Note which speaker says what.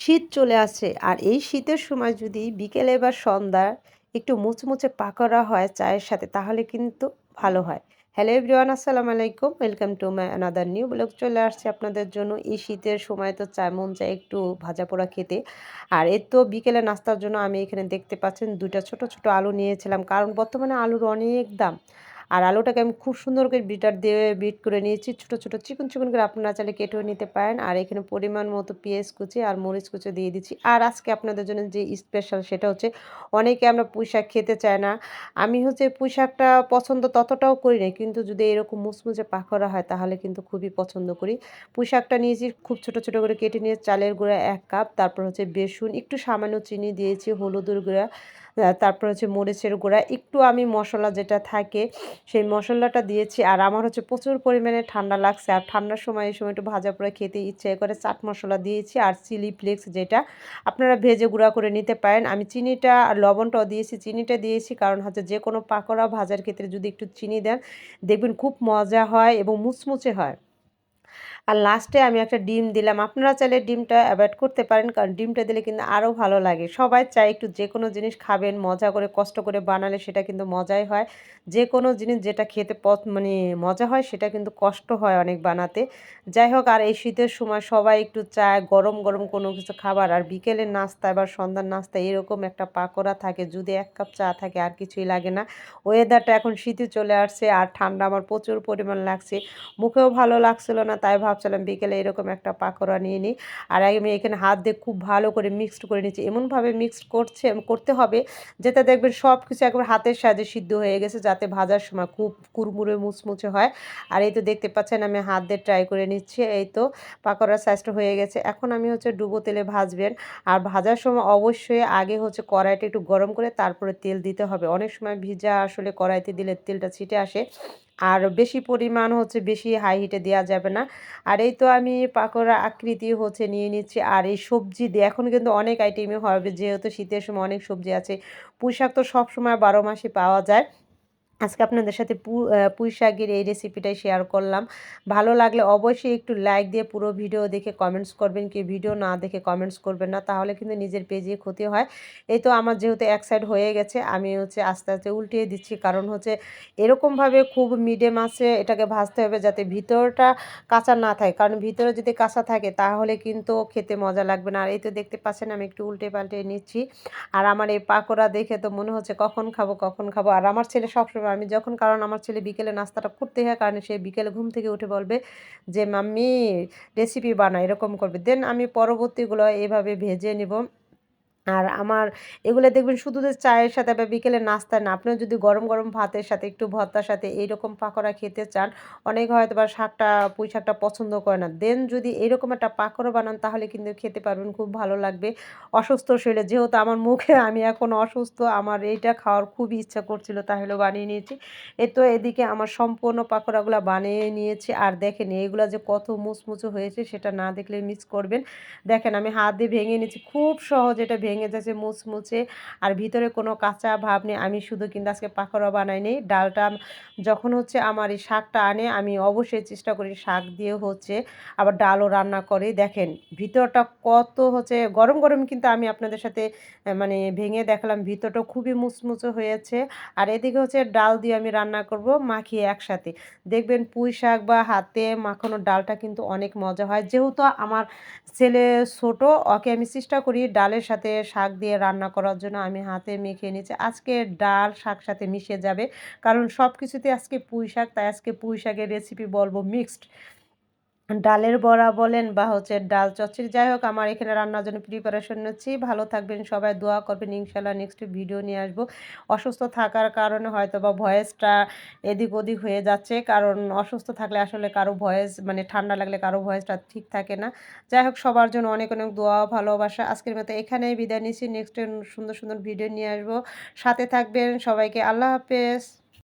Speaker 1: শীত চলে আসে। আর এই শীতের সময় যদি বিকেলে বা সন্ধ্যায় একটু মুচমুচে পাকোড়া হয় চায়ের সাথে, তাহলে কিন্তু ভালো হয়। হ্যালো এভরিওয়ান আসসালামু আলাইকুম। Welcome to my another new blog চলে আসছে আপনাদের জন্য। এই শীতের সময় তো চায় মন চায় একটু ভাজা পোড়া খেতে। আর এর তো বিকেলে নাস্তার জন্য আমি এখানে দেখতে পাচ্ছেন দুটা ছোট ছোট আলু নিয়েছিলাম। কারণ বর্তমানে আলুর অনেক দাম। আর আলুটাকে আমি খুব সুন্দর করে বিটার দিয়ে বিট করে নিয়েছি। ছোটো ছোটো চিকন চিকন করে আপনারা চাইলে কেটেও নিতে পারেন। আর এখানে পরিমাণ মতো পেঁয়াজ কুচি আর মরিচ কুচি দিয়ে দিচ্ছি। আর আজকে আপনাদের জন্য যে স্পেশাল সেটা হচ্ছে, অনেকে আমরা পুঁই শাক খেতে চায় না। আমি হচ্ছে পুঁই শাকটা পছন্দ ততটাও করি না কিন্তু যদি এরকম মুচমুচে পাকড়া হয় তাহলে কিন্তু খুবই পছন্দ করি। পুঁই শাকটা নিয়েছি, খুব ছোট ছোট করে কেটে নিয়ে চালের গুঁড়া এক কাপ, তারপর হচ্ছে বেসন, একটু সামান্য চিনি দিয়েছি, হলুদের গুঁড়া। তারপর হচ্ছে মরিচের গুঁড়া, একটু আমি মশলা যেটা থাকে সেই মশলাটা দিয়েছি। আর আমার হচ্ছে প্রচুর পরিমাণে ঠান্ডা লাগছে। আর ঠান্ডার সময় এই সময় একটু ভাজা পরে খেতে ইচ্ছে করে চাট মশলা দিয়েছি আর চিলি ফ্লেক্স যেটা। আপনারা ভেজে গুঁড়া করে নিতে পারেন। আমি চিনিটা আর লবণটাও দিয়েছি। চিনিটা দিয়েছি কারণ হচ্ছে যে কোনো পাকোড়া ভাজার ক্ষেত্রে যদি একটু চিনি দেন, দেখবেন খুব মজা হয় এবং মুচমুচে হয়। আর লাস্টে আমি একটা ডিম দিলাম। আপনারা চাইলে ডিমটা অ্যাভয়েড করতে পারেন, কারণ ডিমটা দিলে কিন্তু আরও ভালো লাগে। সবাই চায় একটু যে কোনো জিনিস খাবেন, মজা করে, কষ্ট করে বানালে সেটা কিন্তু মজাই হয়। যে কোনো জিনিস যেটা খেতে পথ মানে মজা হয়, সেটা কিন্তু কষ্ট হয় অনেক বানাতে। যাই হোক, আর এই শীতের সময় সবাই একটু চায় গরম গরম কোনো কিছু খাবার। আর বিকেলের নাস্তা বা সন্ধ্যার নাস্তা এরকম একটা পাকোড়া থাকে, যদি এক কাপ চা থাকে, আর কিছুই লাগে না। ওয়েদারটা এখন শীতে চলে আসছে, আর ঠান্ডা আমার প্রচুর পরিমাণ লাগছে। মুখেও ভালো লাগছিল না, তাই ভাবছিলাম বিকেলে এরকম একটা পাকোড়া নিয়ে নিই। আর আমি এখানে হাত দিয়ে খুব ভালো করে মিক্সড করে নিচ্ছি এমনভাবে মিক্সড করছে, করতে হবে যেটা দেখবেন সব কিছু একবার হাতের সাহায্যে সিদ্ধ হয়ে গেছে যাতে ভাজার সময় খুব কুরমুরে মুচমুচে হয়। আর এই তো দেখতে পাচ্ছেন আমি হাত দিয়ে ট্রাই করে নিচ্ছি। এই তো পাকোড়ার সাইজটা হয়ে গেছে। এখন আমি হচ্ছে ডুবো তেলে ভাজবেন। আর ভাজার সময় অবশ্যই আগে হচ্ছে কড়াইটা একটু গরম করে তারপরে তেল দিতে হবে। অনেক সময় ভিজা আসলে কড়াইতে দিলে তেলটা ছিটে আসে। আর বেশি পরিমাণ হচ্ছে বেশি হাই হিটে দেওয়া যাবে না। আর এই তো আমি পাকোড়া আকৃতি হচ্ছে নিয়ে নিচ্ছি। আর এই সবজি দিয়ে এখন কিন্তু অনেক আইটেমই হবে। যেহেতু শীতের সময় অনেক সবজি আছে পুঁই শাক তো সবসময় বারো মাসে পাওয়া যায়। আজকে আপনাদের সাথে পুঁই শাকের এই রেসিপিটাই শেয়ার করলাম। ভালো লাগলে অবশ্যই একটু লাইক দিয়ে পুরো ভিডিও দেখে কমেন্টস করবেন। কি ভিডিও না দেখে কমেন্টস করবেন না, তাহলে কিন্তু নিজের পেজে ক্ষতি হয়। এই তো আমার যেহেতু এক সাইড হয়ে গেছে, আমি হচ্ছে আস্তে আস্তে উল্টিয়ে দিচ্ছি। কারণ হচ্ছে এরকমভাবে খুব মিডে আছে, এটাকে ভাজতে হবে যাতে ভিতরটা কাঁচা না থাকে। কারণ ভিতরে যদি কাঁচা থাকে, তাহলে কিন্তু খেতে মজা লাগবে না। আর এই তো দেখতে পাচ্ছেন, আমি একটু উল্টে পাল্টে নিচ্ছি। আর আমার এই পাকোড়া দেখে তো মনে হচ্ছে কখন খাব কখন খাব। আর আমার ছেলে সবসময় আমি যখন, কারণ আমার ছেলে বিকেলে নাস্তাটা করতে হয়, কারণ সে বিকেলে ঘুম থেকে উঠে বলবে যে, মাম্মি রেসিপি বানা এরকম করবে। দেন আমি পরবর্তীগুলো এভাবে ভেজে নিব। আর আমার এগুলো দেখবেন শুধু যে চায়ের সাথে বা বিকেলে নাস্তা না, আপনিও যদি গরম গরম ভাতের সাথে, একটু ভর্তার সাথে এইরকম পাকোড়া খেতে চান, অনেক হয়তো বা শাকটা পুঁই শাকটা পছন্দ করে না। দেন যদি এরকম একটা পাকোড়া বানান, তাহলে কিন্তু খেতে পারবেন, খুব ভালো লাগবে। অসুস্থ শরীরে, যেহেতু আমার মুখে, আমি এখন অসুস্থ, আমার এইটা খাওয়ার খুবই ইচ্ছা করছিল, তাহলে বানিয়ে নিয়েছি। এ তো এদিকে আমার সম্পূর্ণ পাকোড়াগুলো বানিয়ে নিয়েছি। আর দেখেন, এইগুলো যে কত মুচমুচো হয়েছে, সেটা না দেখলে মিস করবেন। দেখেন, আমি হাত দিয়ে ভেঙে নিয়েছি, খুব সহজ এটা ভেঙে ভেঙে যাচ্ছে মুচমুচে আর ভিতরে কোনো কাঁচা ভাব নেই। আমি শুধু কিন্তু আজকে পাকোড়া বানাই নেই। ডালটা যখন হচ্ছে আমার এই শাকটা আনে, আমি অবশ্যই চেষ্টা করি শাক দিয়ে হচ্ছে আবার ডালও রান্না করি। দেখেন, ভিতরটা কত হচ্ছে গরম গরম কিন্তু আমি আপনাদের সাথে মানে ভেঙে দেখালাম। ভিতরটা খুবই মুচমুচে হয়েছে। আর এদিকে হচ্ছে ডাল দিয়ে আমি রান্না করব মাখিয়ে একসাথে। দেখবেন পুঁই শাক বা হাতে মাখানো ডালটা কিন্তু অনেক মজা হয়। যেহেতু আমার ছেলে ছোট, ওকে আমি চেষ্টা করি ডালের সাথে শাক দিয়ে রান্না করার জন্য আমি হাতে মেখে নিচ্ছি আজকে ডাল শাক সাথে মিশে যাবে। কারণ সব কিছুতে আজকে পুঁই শাক তাই আজকে পুঁই শাকের রেসিপি বলব মিক্সড ডালের বড়া বলেন বা হচ্ছে ডাল চচ্চড়ি, যাই হোক আমার এখানে রান্নার জন্য প্রিপারেশন নিচ্ছি। ভালো থাকবেন সবাই, দোয়া করবেন ইনশাল্লাহ নেক্সট ভিডিও নিয়ে আসব। অসুস্থ থাকার কারণে হয়তো বা ভয়েসটা এদিক ওদিক হয়ে যাচ্ছে, কারণ অসুস্থ থাকলে আসলে কারও ভয়েস মানে ঠান্ডা লাগলে কারও ভয়েসটা ঠিক থাকে না। যাই হোক, সবার জন্য অনেক অনেক দোয়া ভালোবাসা। আজকের মতো এখানেই বিদায় নিচ্ছি নেক্সট সুন্দর সুন্দর ভিডিও নিয়ে আসব। সাথে থাকবেন সবাইকে, আল্লাহ হাফেজ।